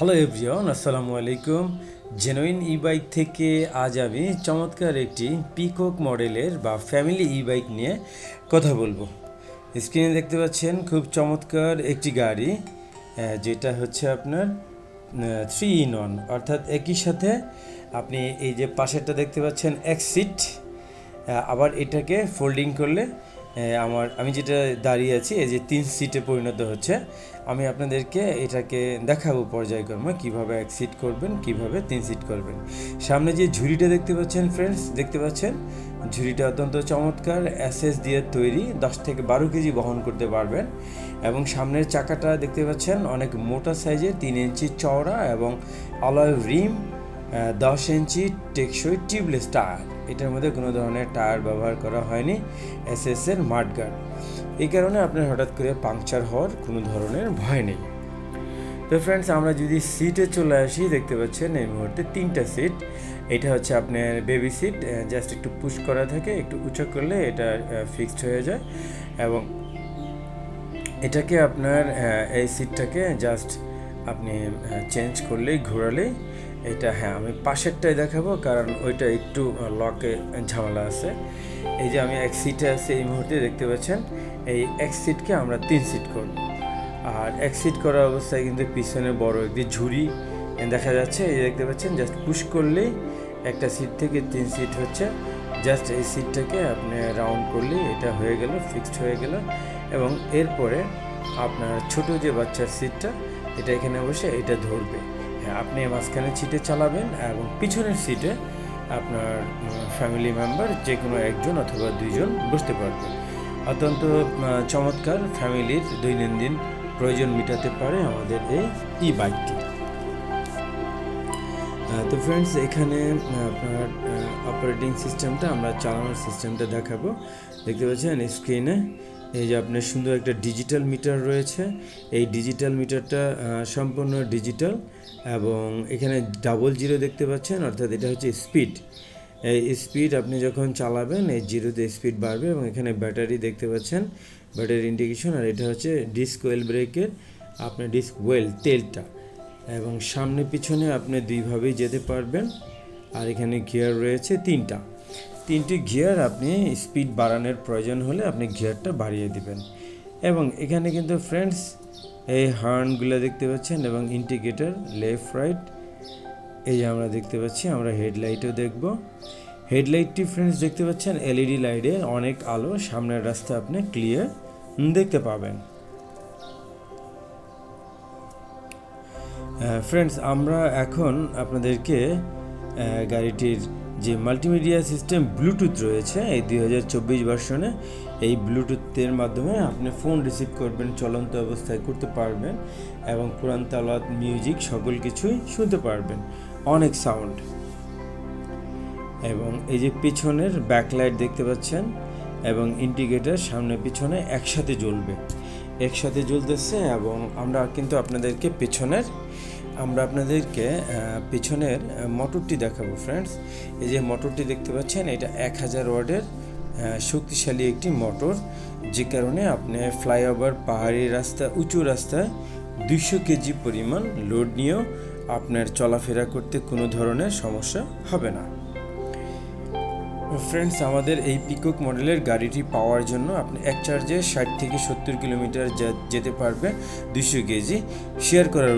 Hello everyone আসসালামু আলাইকুম genuine ই bike থেকে আজ আমি চমৎকার একটি পিকক মডেলের বা ফ্যামিলি ই বাইক নিয়ে কথা বলব। স্ক্রিনে দেখতে পাচ্ছেন খুব চমৎকার একটি গাড়ি যেটা হচ্ছে আপনার থ্রি ইন ওয়ান অর্থাৎ একই সাথে আপনি এই যে পাশেরটা দেখতে পাচ্ছেন এক সিট আবার এটাকে ফোল্ডিং করলে আমার, আমি যেটা দাঁড়িয়ে আছি, এই যে তিন সিটে পরিণত হচ্ছে, আমি আপনাদেরকে এটাকে দেখাবো পর্যায়ক্রমে কীভাবে এক সিট করবেন, কীভাবে তিন সিট করবেন। সামনে যে ঝুড়িটা দেখতে পাচ্ছেন ফ্রেন্ডস দেখতে পাচ্ছেন? ঝুড়িটা অত্যন্ত চমৎকার অ্যাসেস দিয়ে তৈরি, দশ থেকে বারো কেজি বহন করতে পারবেন। এবং সামনের চাকাটা দেখতে পাচ্ছেন, অনেক মোটা সাইজের তিন ইঞ্চি চওড়া এবং অলয় রিম দশ ইঞ্চি টেকসই টিউবলেস টায়ার। এটার মধ্যে কোনো ধরনের টায়ার ব্যবহার করা হয়নি এস এস এর মাঠগার্ড এই কারণে আপনার হঠাৎ করে পাংচার হওয়ার কোনো ধরনের ভয় নেই। তো ফ্রেন্ডস আমরা যদি সিটে চলে আসি, দেখতে পাচ্ছেন এই মুহূর্তে তিনটা সিট এটা হচ্ছে আপনার বেবি সিট জাস্ট একটু পুশ করা থাকে, একটু উঁচু করলে এটা ফিক্সড হয়ে যায়। এবং এটাকে আপনার এই সিটটাকে জাস্ট আপনি চেঞ্জ করলেই, ঘোরালেই এটা হ্যাঁ আমি পাশেরটাই দেখাবো কারণ ওইটা একটু লকে ঝামেলা আছে। এই যে আমি এক সিটে আছি এই মুহূর্তে, দেখতে পাচ্ছেন? এই এক সিটকে আমরা তিন সিট করব। আর এক সিট করার অবস্থায় কিন্তু পিছনে বড় একটি ঝুড়ি দেখা যাচ্ছে। এই দেখতে পাচ্ছেন জাস্ট পুশ করলেই একটা সিট থেকে তিন সিট হচ্ছে। জাস্ট এই সিটটাকে আপনি রাউন্ড করলেই এটা হয়ে গেল ফিক্সড হয়ে গেল। এবং এরপরে আপনার ছোট যে বাচ্চার সিটটা এটা এখানে বসে এটা ধরবে। আপনি মাঝখানে সিটে চালাবেন এবং পিছনের সিটে আপনার ফ্যামিলি মেম্বার যে কোনো একজন অথবা দুইজন বসতে পারবে অত্যন্ত চমৎকার ফ্যামিলির দৈনন্দিন প্রয়োজন মেটাতে পারে আমাদের এই ই বাইকটি তো ফ্রেন্ডস এখানে আপনার অপারেটিং সিস্টেমটা আমরা চালানোর সিস্টেমটা দেখাবো। দেখতে পাচ্ছেন স্ক্রিনে এই যে আপনার সুন্দর একটা ডিজিটাল মিটার রয়েছে, এই ডিজিটাল মিটারটা সম্পূর্ণ ডিজিটাল এবং এখানে ডাবল জিরো দেখতে পাচ্ছেন, অর্থাৎ এটা হচ্ছে স্পিড এই স্পিড আপনি যখন চালাবেন, এই জিরোতে স্পিড বাড়বে এবং এখানে ব্যাটারি দেখতে পাচ্ছেন ব্যাটারি ইন্ডিকেশন আর এটা হচ্ছে ডিস্ক ওয়েল ব্রেকের আপনার ডিস্ক ওয়েল তেলটা এবং সামনে পিছনে আপনি দুইভাবেই যেতে পারবেন, আর এখানে গিয়ার রয়েছে তিনটা। তিনটি গিয়ার আপনি স্পিড বাড়ানোর প্রয়োজন হলে আপনি গিয়ারটা বাড়িয়ে দিবেন। এবং এখানে কিন্তু ফ্রেন্ডস এই হর্নগুলো দেখতে পাচ্ছেন এবং ইন্ডিকেটর লেফট রাইট এই যে আমরা দেখতে পাচ্ছি, আমরা হেডলাইটও দেখব। হেডলাইটটি ফ্রেন্ডস দেখতে পাচ্ছেন এলইডি লাইটে অনেক আলো, সামনের রাস্তা আপনি ক্লিয়ার দেখতে পাবেন। ফ্রেন্ডস আমরা এখন আপনাদেরকে গাড়িটির যে মাল্টিমিডিয়া সিস্টেম ব্লুটুথ রয়েছে, এই দুই হাজার চব্বিশ ভার্সনে এই ব্লুটুথের মাধ্যমে আপনি ফোন রিসিভ করবেন, চলন্ত অবস্থায় করতে পারবেন এবং কোরআন তালাত মিউজিক সকল কিছুই শুনতে পারবেন। অনেক সাউন্ড এবং এই যে পিছনের ব্যাকলাইট দেখতে পাচ্ছেন, এবং ইন্ডিকেটার সামনে পিছনে একসাথে জ্বলবে। একসাথে জ্বলতেছে এবং আমরা কিন্তু আপনাদেরকে পেছনের আমরা আপনাদেরকে পেছনের মোটরটি দেখাবো ফ্রেন্ডস এই যে মোটরটি দেখতে পাচ্ছেন, এটা এক হাজার ওয়ার্ডের শক্তিশালী একটি মোটর। যে কারণে আপনি ফ্লাইওভার, পাহাড়ি রাস্তা, উঁচু রাস্তায় দুইশো কেজি পরিমাণ লোড নিয়েও আপনার চলাফেরা করতে কোনো ধরনের সমস্যা হবে না। ফ্রেন্ডস আমাদের এই পিকক মডেলের গাড়িটি পাওয়ার জন্য আপনি এক চার্জে ষাট থেকে সত্তর কিলোমিটার যেতে পারবে দুশো কেজি। শেয়ার করার